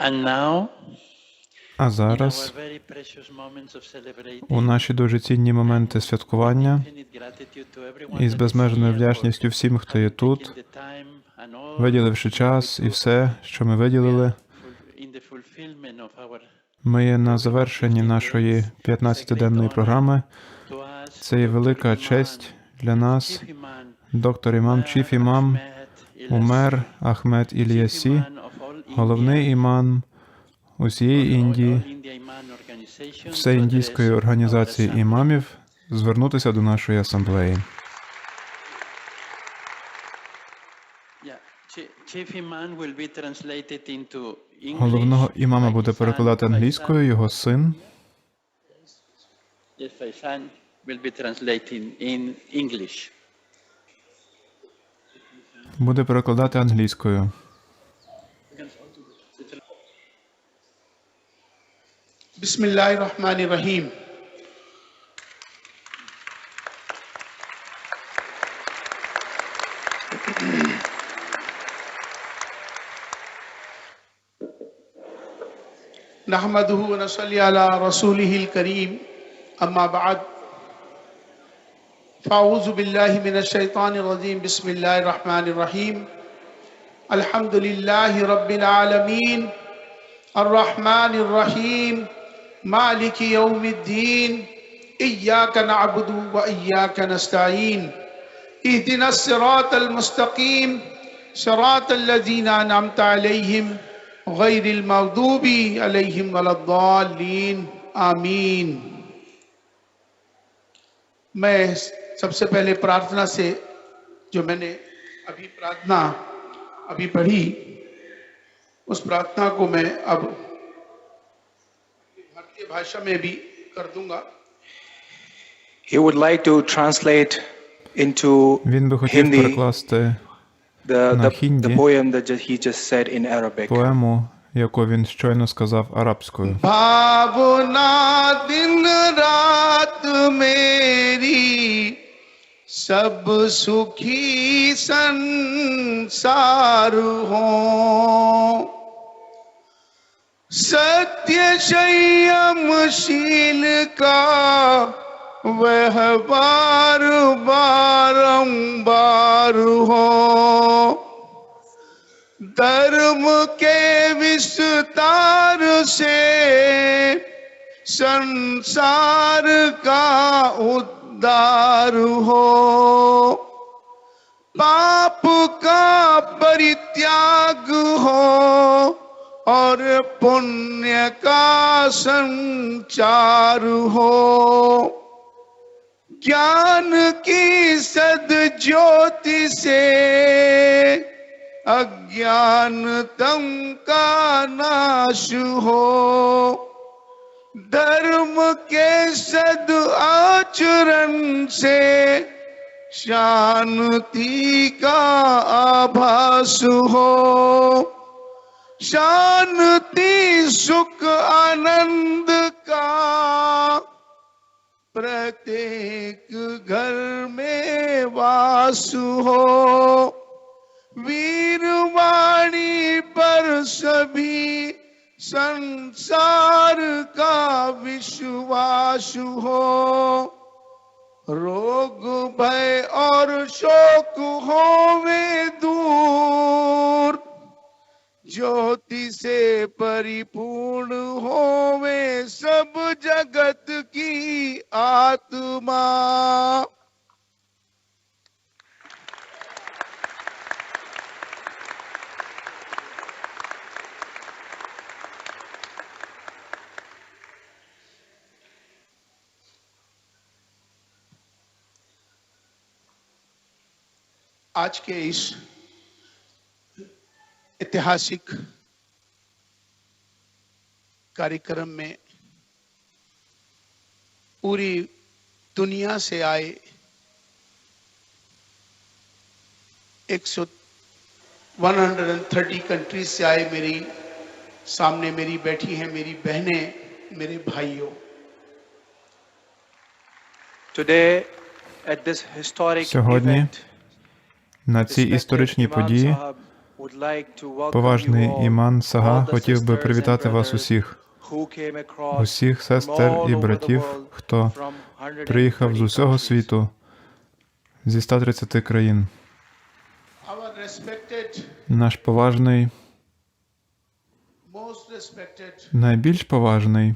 And now, А зараз, у наші дуже цінні моменти святкування, і з безмежною вдячністю всім, хто є тут, виділивши час і все, що ми виділили, ми є на завершенні нашої 15-денної програми. Це є велика честь для нас, доктор імам, чіф імам, Умер Ахмед Ільясі, головний імам усієї Індії, всеіндійської організації імамів, звернутися до нашої асамблеї. Головного імама буде перекладати англійською його син. Буде перекладати англійською. بسم الله الرحمن الرحيم نحمده ونصلي على رسوله الكريم أما بعد فأعوذ بالله من الشيطان الرجيم بسم الله الرحمن الرحيم الحمد لله رب العالمين الرحمن الرحيم مالك يوم الدين إياك نعبد وإياك نستعين اهدنا الصراط المستقيم صراط الذين أنعمت عليهم غير المغضوب عليهم ولا الضالين آمين मैं सबसे पहले प्रार्थना से जो मैंने अभी प्रार्थना अभी पढ़ी उस प्रार्थना को मैं अब भारतीय भाषा में भी कर दूंगा He would like to translate into Він би хотів Hindi перекласти the, на the, хінді. the poem that ju- he just said in Arabic. поему, яку він щойно сказав арабською. भावना दिन रात मेरी सब सुखी संसार हो सत्य संयमशील का वह बार बारंबार हो। धर्म के विस्तार से संसार का उद्धार हो। पाप का परित्याग हो। और पुण्य का संचार हो। ज्ञान की सद ज्योति से अज्ञानतम का नाश हो। धर्म के सद आचरण से शांति का आभास हो। शांति, सुख, आनंद का प्रत्येक घर में वास हो। वीरवाणी पर सभी संसार का विश्वास हो। रोग, भय और शोक होवे दूर ज्योति से परिपूर्ण होवे सब जगत की आत्मा। आज के इस ऐतिहासिक कार्यक्रम में पूरी दुनिया से आए 100 130 कंट्रीज से आए मेरी सामने मेरी बैठी हैं मेरी बहनें मेरे भाइयों Today, at this historic Сьогодні event, на цій respected історичній Imam події Поважний іман Сага хотів би привітати вас усіх, усіх сестер і братів, хто from 130 приїхав з усього світу, зі 130 країн. Наш поважний, найбільш поважний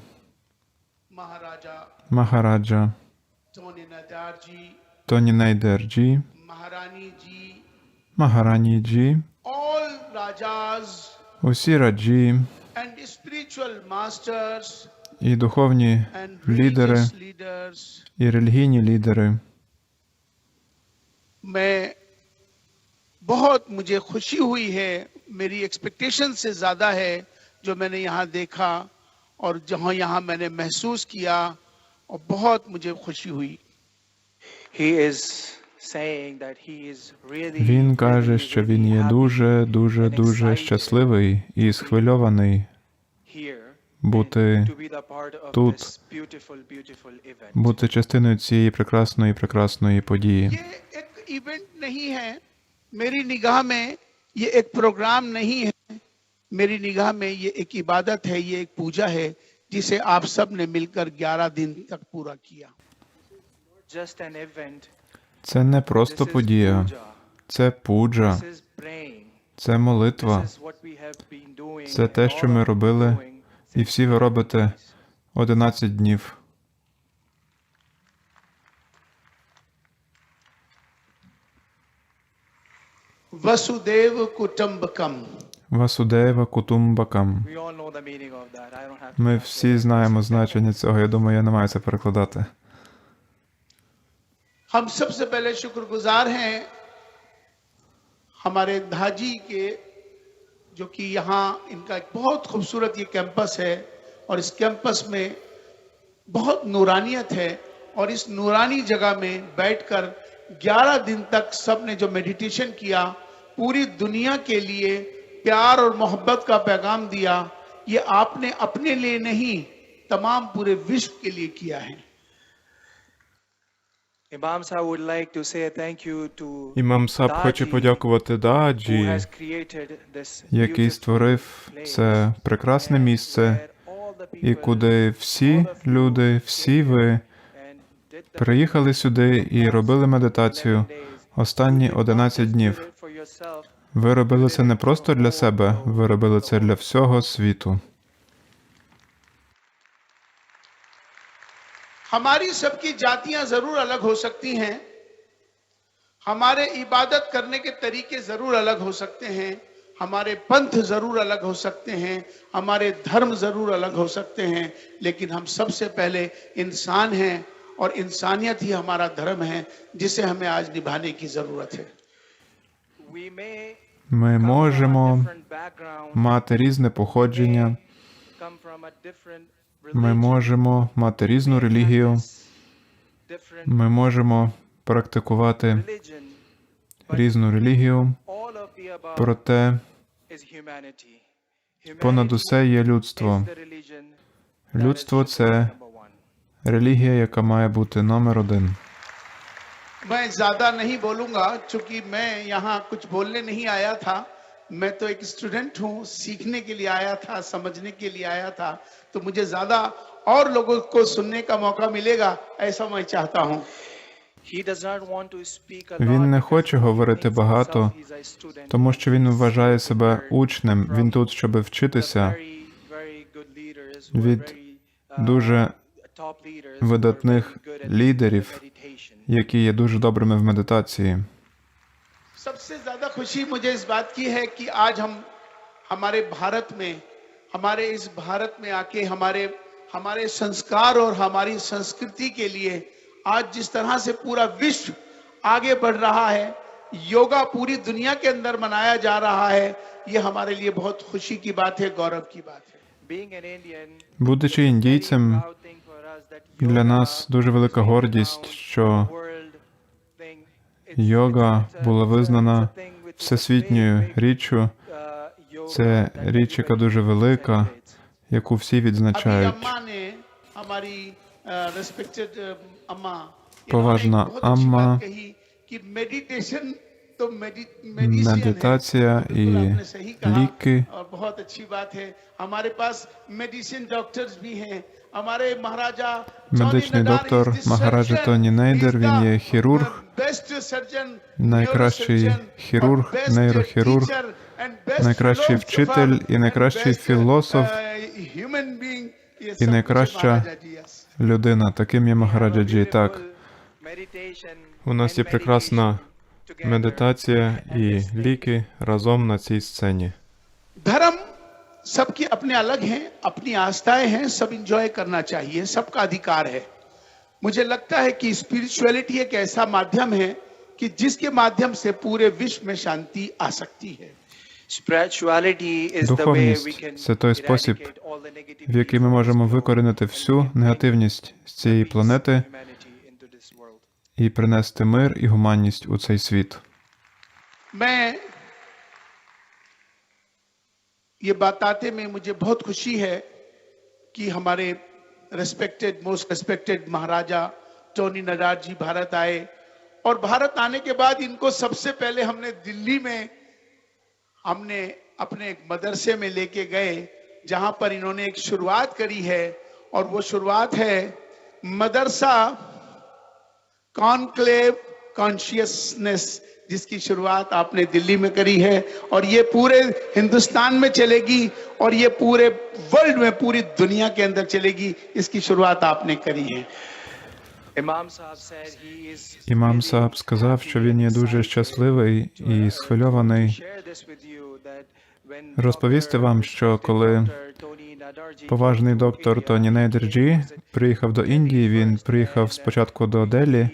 Махараджа Тоні Найдерджі, Maharani усі раджі and spiritual masters і духовні and лідери, religious leaders. і релігійні лідери. मैं बहुत मुझे खुशी हुई है मेरी एक्सपेक्टेशन से ज्यादा है जो मैंने यहाँ देखा और जहाँ यहाँ मैंने महसूस किया और बहुत मुझे खुशी हुई He is Він каже, що він є дуже, дуже, дуже щасливий і схвильований бути тут, бути частиною цієї прекрасної, прекрасної події. میری نگاہ میں یہ ایک پروگرام نہیں ہے میری نگاہ میں یہ ایک عبادت ہے یہ ایک پوجا ہے جسے آپ سب نے مل کر گیارہ دن تک پورا کیا just an event це не просто подія, це пуджа, це молитва, це те, що ми робили, і всі ви робите 11 днів. Vasudeva Kutumbakam. Васудева Кутумбакам. Ми всі знаємо значення цього. Я думаю, я не маю це перекладати. हम सबसे पहले शुक्रगुजार हैं हमारे धाजी के, जो कि यहाँ इनका एक बहुत खूबसूरत ये कैंपस है और इस कैंपस में बहुत नूरानियत है और इस नूरानी जगह में बैठकर 11 दिन तक सबने जो मेडिटेशन किया, पूरी दुनिया के लिए प्यार और मोहब्बत का पैगाम दिया, ये आपने अपने लिए नहीं, तमाम पूरे विश्व के लिए किया है। Імам Саб хоче подякувати Даджі, який створив це прекрасне місце, і куди всі люди, всі ви приїхали сюди і робили медитацію останні 11 днів. Ви робили це не просто для себе, ви робили це для всього світу. हमारी सबकी जातियां जरूर अलग हो सकती हैं हमारे इबादत करने के तरीके जरूर अलग हो सकते हैं हमारे पंथ जरूर अलग हो सकते हैं हमारे धर्म जरूर अलग हो सकते हैं लेकिन हम सबसे पहले इंसान हैं और इंसानियत ही हमारा धर्म है जिसे हमें आज निभाने की जरूरत है We may Ми come from a можемо different background, мати різне походження, Ми можемо мати різну релігію, ми можемо практикувати різну релігію, проте понад усе є людство. Людство це релігія, яка має бути номер один. Я не буду говорити, тому я тут не говорити. मैं तो एक स्टूडेंट हूँ सीखने के लिए आया था समझने के लिए आया था तो मुझे ज्यादा और लोगों को सुनने का मौका मिलेगा ऐसा मैं चाहता हूँ He does not want to speak a Він lot не because хоче he говорити thinks багато, himself he's a student. тому що він вважає себе Very учнем. Він тут, щоб The вчитися very, very good leaders who are від very, uh, дуже top leaders who are видатних very good at лідерів, meditation. які є дуже добрими в медитації. सबसे ज्यादा खुशी मुझे इस बात की है कि आज हम हमारे भारत में हमारे इस भारत में आके हमारे हमारे संस्कार और हमारी संस्कृति के लिए आज जिस तरह से पूरा विश्व आगे बढ़ रहा है योगा पूरी दुनिया के अंदर मनाया जा रहा है ये हमारे लिए बहुत खुशी की बात है गौरव की बात है Being an Indian, Будучи індійцем, proud thing for us that для yoga нас дуже велика гордість, що world thing, it's- йога it's a- була it's a- визнана всесвітньою річчю. Це річ, яка дуже велика, яку всі відзначають. Поважна амма, медитація і ліки. Медичний доктор Махараджа Тоні Нейдер, він є хірург, найкращий хірург, нейрохірург, найкращий вчитель і найкращий філософ, і найкраща людина. Таким є Махараджа Джі. Так. У нас є прекрасна медитація і ліки разом на цій сцені. धर्म सबके अपने अलग हैं अपनी आस्थाएं हैं सब इंजॉय करना चाहिए सबका अधिकार है मुझे लगता है कि स्पिरिचुअलिटी एक ऐसा माध्यम है कि जिसके माध्यम से पूरे विश्व में शांति आ सकती है Spirituality is the way we Духовність can це той спосіб, eradicate all the negativity в який ми можемо викорінити всю негативність з цієї планети humanity into this world. і принести мир і гуманність у цей світ. मैं ये बताते में मुझे बहुत खुशी है कि हमारे respected most respected Maharaja Tony Nadar ji Bharat आए। और भारत आने के बाद इनको सबसे पहले हमने दिल्ली में हमने अपने एक मदरसे में लेके गए, जहाँ पर इन्होंने एक शुरुआत करी है। और वो शुरुआत है मदरसा कॉन्क्लेव कॉन्शियसनेस जिसकी शुरुआत आपने दिल्ली में करी है और ये पूरे हिंदुस्तान में चलेगी और ये पूरे वर्ल्ड में पूरी दुनिया के अंदर चलेगी इसकी शुरुआत आपने करी है Imam Sahib said he is Імам really Сааб сказав, що він є дуже щасливий і схвильований share this with you that when розповісти вам, що коли поважний доктор Тоні Нейдерджі приїхав до Індії, він приїхав спочатку до Делі,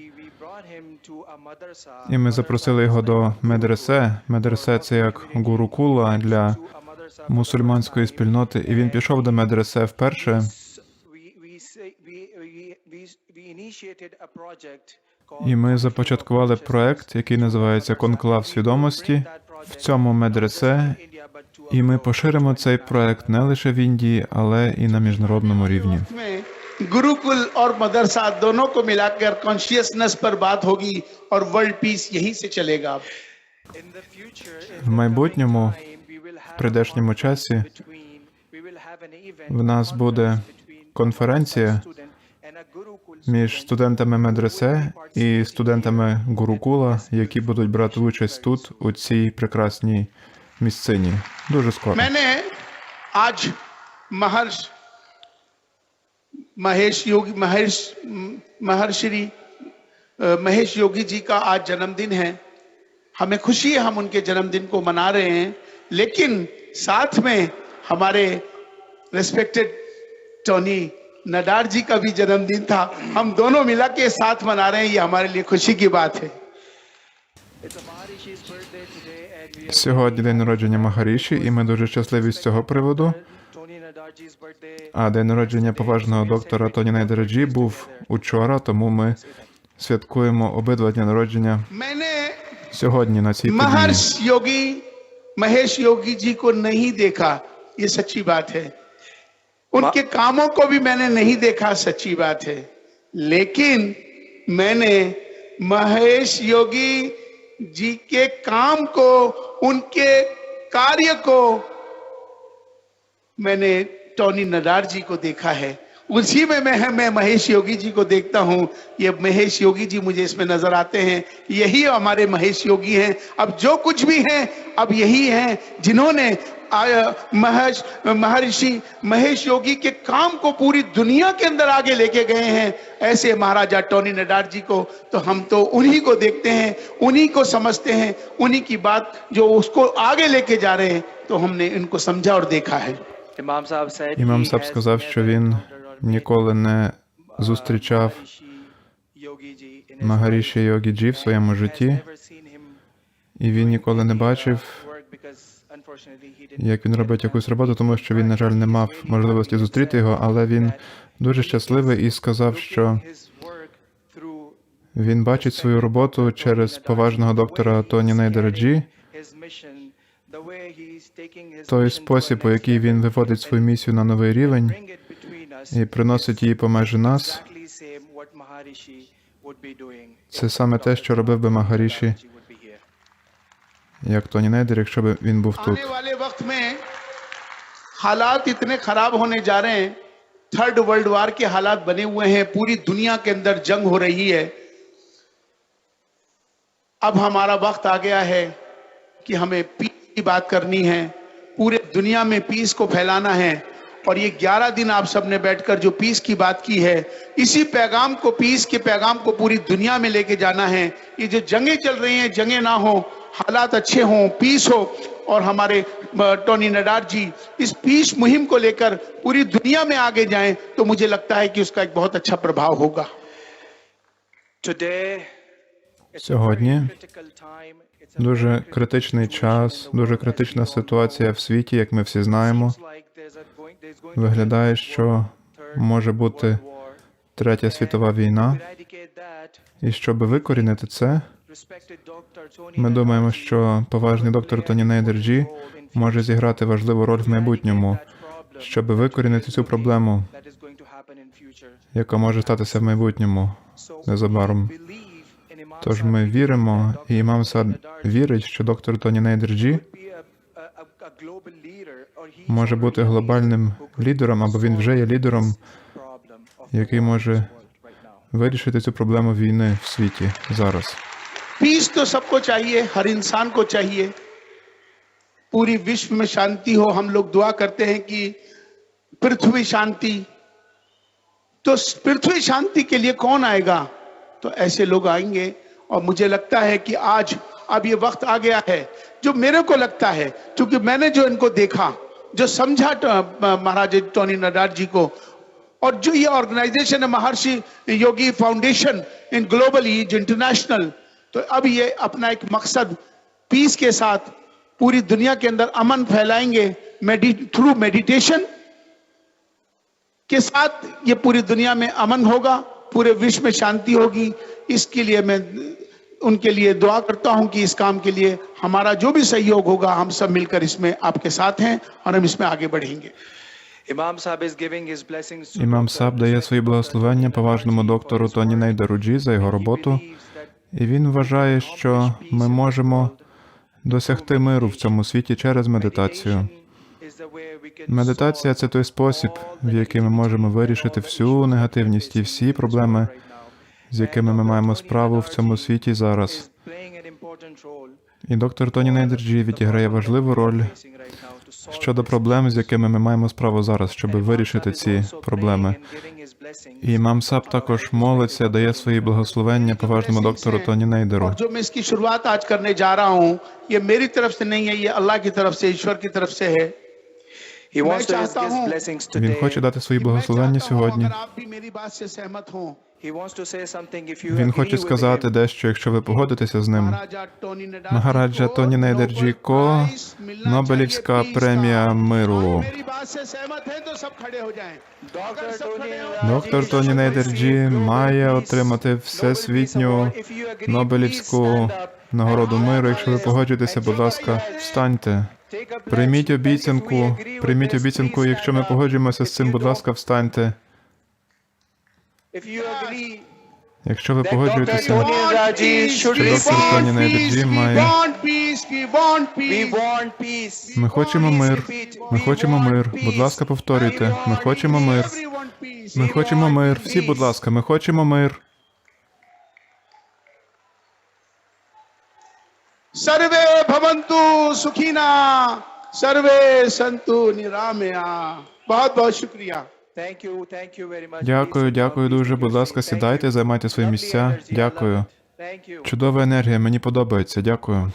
і ми запросили його до медресе. Медресе це як гурукула для мусульманської спільноти, і він пішов до медресе вперше. І ми започаткували проект, який називається Конклав свідомості в цьому медресе, і ми поширимо цей проект не лише в Індії, але і на міжнародному рівні. में गुरुकुल और मदरसा दोनों को मिलाकर कॉन्शियसनेस पर बात होगी और वर्ल्ड पीस यहीं से चलेगा В майбутньому, в прийдешньому часі, в нас буде конференція між студентами медресе і студентами гурукула, які будуть брати участь тут, у цій прекрасній місцині. Дуже скоро. मैंने आज महर्ष महेश योगी महेश महर्षि अ, महेश योगी जी का आज जन्मदिन है हमें खुशी है हम उनके जन्मदिन को मना रहे हैं लेकिन साथ में हमारे रेस्पेक्टेड टोनी नडार जी का भी जन्मदिन था हम दोनों मिला के साथ मना रहे हैं ये हमारे लिए खुशी की बात है Сьогодні день народження Махаріші, і ми дуже щасливі з цього приводу. А день народження поважного доктора Тоні Найдераджі був учора, тому ми святкуємо обидва дні народження मैंने сьогодні на цій події. महर्ष योगी महेश योगी जी को नहीं देखा ये सच्ची बात है उनके कामों को भी मैंने नहीं देखा सच्ची बात है लेकिन मैंने महेश योगी जी के काम को उनके कार्य को मैंने टोनी नडार जी को देखा है। उसी में मैं मैं महेश योगी जी को देखता हूँ। ये महेश योगी जी मुझे इसमें नज़र आते हैं। यही हमारे महेश योगी हैं। अब जो कुछ भी हैं, अब यही हैं जिन्होंने महर्ष, महर्षि महेश योगी के काम को पूरी दुनिया के अंदर आगे लेके गए हैं। ऐसे महाराजा टोनी नडार जी को तो हम तो उन्हीं को देखते हैं, उन्हीं को समझते हैं, उन्हीं की बात जो उसको आगे लेके जा रहे हैं तो हमने इनको समझा और देखा है। Імам Саб сказав, що він ніколи не зустрічав Магаріші life Йогі Джі в своєму житті, і він ніколи не бачив, як він робить якусь роботу, тому що він, на жаль, не мав можливості зустріти його, але він дуже щасливий і сказав, що він бачить свою роботу через поважного доктора Тоні Нейдераджі, той mission to a спосіб, у next який він level, виводить свою місію на новий рівень bring it between us, і приносить її помежі нас. exactly same what Maharishi would be doing Це саме те, що робив би Магаріші if Maharishi would be here. як Тоні Нейдер, якщо б він був тут. आने वाले वक्त में हालात इतने खराब होने जा रहे हैं थर्ड वर्ल्ड वार के हालात बने हुए हैं पूरी दुनिया के अंदर जंग हो रही है अब हमारा वक्त आ गया है कि हमें पीस की बात करनी है पूरे दुनिया में पीस को फैलाना है और ये 11 दिन आप सबने बैठकर जो पीस की बात की है इसी पैगाम को पीस के पैगाम को पूरी दुनिया में लेके जाना है ये जो जंगें चल रही हैं जंगें ना हो हालात अच्छे हों पीस हो और हमारे अ, टोनी नडार जी इस पीस मुहिम को लेकर पूरी दुनिया में आगे जाएं तो मुझे लगता है कि उसका एक बहुत अच्छा प्रभाव होगा Today, it's a Сьогодні Дуже критичний час, дуже критична ситуація в світі, як ми всі знаємо. Виглядає, що може бути. Третя світова війна. І щоб викорінити це, ми думаємо, що поважний доктор Тоні Нейдерджі може зіграти важливу роль в майбутньому, щоб викорінити цю проблему, яка може статися в майбутньому незабаром. Тож Sahib ми believe віримо, that і Dr. імам Сад Tony Naidu вірить, що доктор Тоні Нейдерджі be a- a- a- a global leader, or he is може already бути a leader глобальним who could лідером, або він вже є лідером, problem of the який world може right now. вирішити цю проблему війни в світі зараз. पीस तो सबको चाहिए हर इंसान को चाहिए पूरी विश्व में शांति हो हम लोग दुआ करते हैं कि पृथ्वी शांति तो पृथ्वी शांति के लिए कौन आएगा तो ऐसे लोग आएंगे और मुझे लगता है कि आज अब ये वक्त आ गया है। जो मेरे को लगता है, क्योंकि मैंने जो इनको देखा, जो समझा महाराज टोनी नडार जी को, और जो ये ऑर्गेनाइजेशन है, Maharishi Yogi foundation in global international तो अब ये अपना एक मकसद, पीस के साथ पूरी दुनिया के अंदर अमन फैलाएँगे थ्रू मेडिटेशन के साथ ये पूरी दुनिया में अमन होगा, पूरे विश्व में शांति होगी। इसके लिए मैं उनके लिए दुआ करता हूं कि इस काम के लिए हमारा जो भी सहयोग होगा हम सब मिलकर इसमें आपके साथ हैं और हम इसमें आगे बढ़ेंगे Imam Sahib is giving his blessings to Імам Dr. Саб дає свої благословення поважному доктору Тоні Нейдеруджі за його роботу, і він вважає, що ми можемо досягти миру в цьому світі через медитацію. Медитація це той спосіб, в який ми можемо вирішити всю негативність і всі проблеми, з якими ми маємо справу в цьому світі зараз. І доктор Тоні Нейдерджі відіграє важливу роль щодо проблем, з якими ми маємо справу зараз, щоб вирішити ці проблеми. І мам Сап також молиться, дає свої благословення поважному доктору Тоні Нейдеру. Він хоче дати свої благословення сьогодні. Він хоче сказати дещо, якщо ви погодитеся з ним. Магараджа Тоні Нейдерджіко, Нобелівська премія миру. Доктор Тоні Нейдерджі має отримати всесвітню Нобелівську нагороду миру. Якщо ви погоджуєтеся, будь ласка, встаньте. Прийміть обіцянку, прийміть обіцянку. Якщо ми погоджуємося з цим, будь ласка, встаньте. Якщо ви погоджуєтеся, що доктор Тоні Небіджі має... Ми хочемо мир. Ми хочемо мир. Будь ласка, повторюйте. Ми хочемо мир. Ми хочемо мир. Всі, будь ласка, ми хочемо мир. Сарве Бхаванту Сукіна, Сарве Санту Нірамея. Багато шукрія. Дякую, дякую дуже. Будь ласка, сідайте, займайте свої місця. Дякую. Чудова енергія, мені подобається. Дякую.